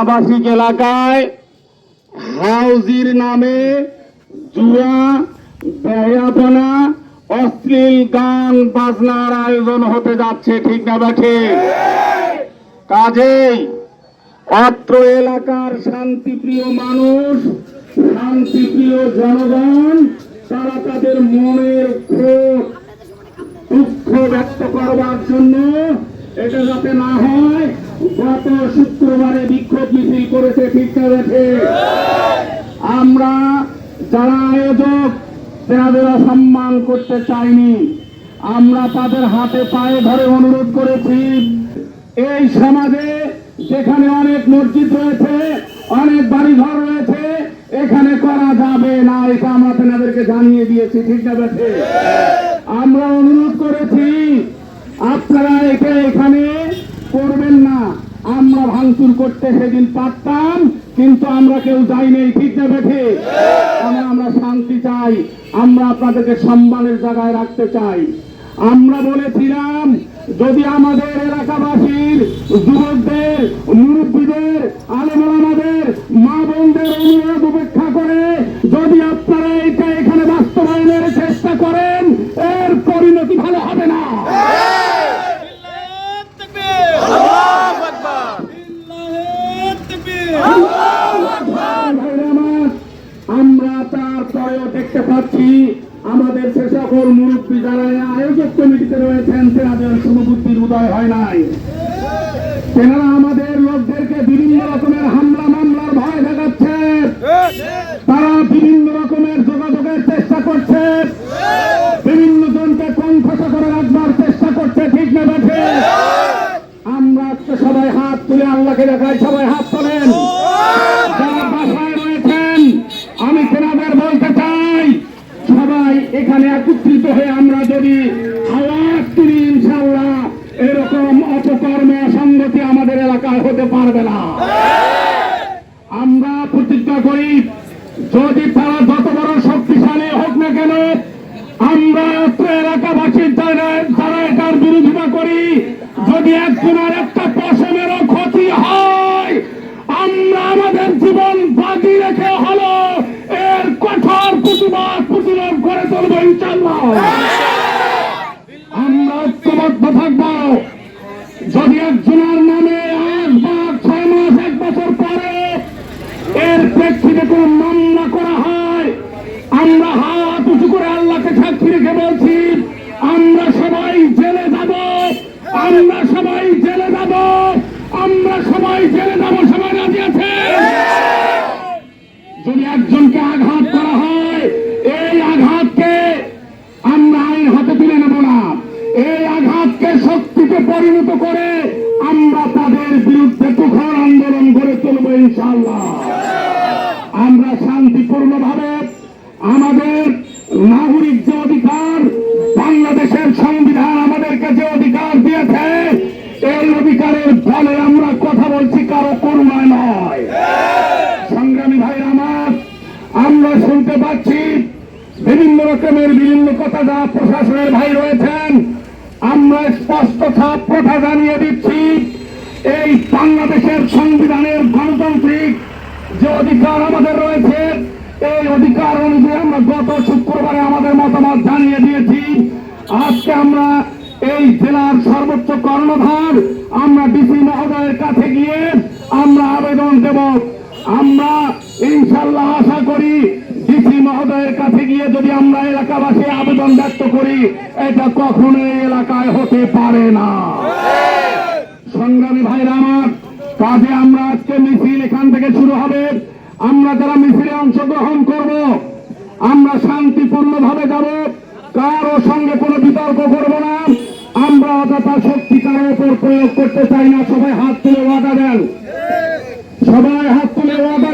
আবাসিক এলাকায় হাউজির নামে জুয়া ব্যয়াপনা অশ্লীল গান, বাজনার আয়োজন হতে যাচ্ছে, ঠিক না ব্যাঠে কাজেই অত্র এলাকার শান্তিপ্রিয় মানুষ, শান্তিপ্রিয় জনগণ, তারা তাদের মনের ক্ষোভ দুঃখ ব্যক্ত করবার জন্য এটা যাতে না হয়, গত শুক্রবারে বিক্ষোভ মিছিল করেছে না আমরা যারা আয়োজক তেনাদের সম্মান করতে চাইনি, আমরা তাদের হাতে পায়ে ধরে অনুরোধ করেছি, এই সমাজে যেখানে অনেক মসজিদ রয়েছে, অনেক বাড়িঘর রয়েছে, এখানে করা যাবে না, এটা আমরা তেনাদেরকে জানিয়ে দিয়েছি ঠিক বেঠে আমরা অনুরোধ করেছি আপনারা এটা এখানে করবেন না। আমরা ভাঙচুর করতে সেদিন পারতাম, কিন্তু আমরা কেউ যাইনি। ঠিক না বেঠে? আমরা আমরা শান্তি চাই। আমরা আপনাদেরকে সম্মানের জায়গায় রাখতে চাই। আমরা বলেছিলাম, যদি আমাদের এলাকাবাসীর যুবকদের, মুরব্বীদের আলেমাদের মা বোনদের অনুরোধ উপেক্ষা করে যদি আপনারা এটা এখানে বাস্তবায়নের চেষ্টা করেন এর পরিণতি ভালো হবে না ভাইরা আমার, আমরা তারপরেও দেখতে পাচ্ছি, আমাদের সে সকল মুরব্বী যারা আয়োজক কমিটিতে রয়েছেন, তেনাদের কোনো বুদ্ধির উদয় হয় নাই। তেনারা আমাদের লোকদেরকে বিভিন্ন রকমের হামলা, মামলার ভয় দেখাচ্ছে। তারা বিভিন্ন রকমের যোগাযোগের চেষ্টা করছে। বিভিন্ন জনকে কণ্ঠসা করে রাখবার চেষ্টা করছে, ঠিক না দেখে আমরা সবাই হাত তুলে আল্লাহকে দেখাই, সবাই হাত তোলেন যারা বাসায় রয়েছেন আমি তেনাদের বলতে চাই সবাই এখানে একত্রিত হয়ে আমরা যদি আওয়াজ তুলি ইনশাল্লাহ এরকম অপকর্ম সংগতি আমাদের এলাকায় হতে পারবে না। আমরা প্রতিজ্ঞা করি, যদি তারা যত বড় শক্তিশালী হোক না কেন, আমরা এলাকাবাসীর যারা এটার বিরোধিতা করি। যদি একজনের একটা পশমেরও ক্ষতি হয়, আমরা আমাদের জীবন বাজি রেখে হলো এর কঠোর প্রতিবাদ প্রতিরোধ ইনশাল্লাহ আমরা ঐক্যবদ্ধ থাকব। যদি একজনের নামে এক বা ছয় মাস, এক বছর পরে এর প্রেক্ষিতে কোন মামলা করা হয়, আমরা হাত উঁচু করে আল্লাহকে সাক্ষী রেখে বলছি, আমরা সবাই জেলে যাব, আমরা সবাই জেলে যাব, আমরা সবাই জেলে যাব, সবাই রাজি আছে? যদি একজনকে আঘাত করা হয় এই আঘাতকে আমরা আইন হাতে তুলে নেব না আঘাতকে শক্তিতে পরিণত করে আমরা তাদের বিরুদ্ধে তুখর আন্দোলন করে চলবো ইনশাল্লাহ আমরা শান্তিপূর্ণ ভাবে আমাদের নাগরিক যে অধিকার, বাংলাদেশের সংবিধান আমাদেরকে যে অধিকার দিয়েছে, এই অধিকারের ফলে আমরা কথা বলছি কারও করুণায় নয়। সংগ্রামী ভাই আমার, আমরা শুনতে পাচ্ছি বিভিন্ন রকমের বিভিন্ন কথা যা প্রশাসনের ভাই রয়েছেন আমরা স্পষ্ট ছাপ কথা জানিয়ে দিচ্ছি, এই বাংলাদেশের সংবিধানের গণতান্ত্রিক যে অধিকার আমাদের রয়েছে, এই অধিকার অনুযায়ী আমরা গত শুক্রবারে আমাদের মতামত জানিয়ে দিয়েছি। আজকে আমরা এই জেলার সর্বোচ্চ কর্ণধার, আমরা ডিসি মহোদয়ের কাছে গিয়ে আমরা আবেদন দেব। আমরা ইনশাল্লাহ আশা করি মহোদয়ের কাছে গিয়ে যদি আমরা এলাকাবাসী আবেদন ব্যক্ত করি, এটা কখনো এলাকায় হতে পারে না। সংগ্রামী ভাইরা আমার, কাজে আমরা আজকে মিছিল এখান থেকে শুরু হবে। আমরা যারা মিছিলে অংশগ্রহণ করব, আমরা শান্তিপূর্ণ ভাবে যাব। কারও সঙ্গে কোনো বিতর্ক করব না। আমরা অযথা শক্তি কারও উপর প্রয়োগ করতে চাই না। সবাই হাত তুলে ওয়াদা দেন। সবাই হাত তুলে ওয়াদা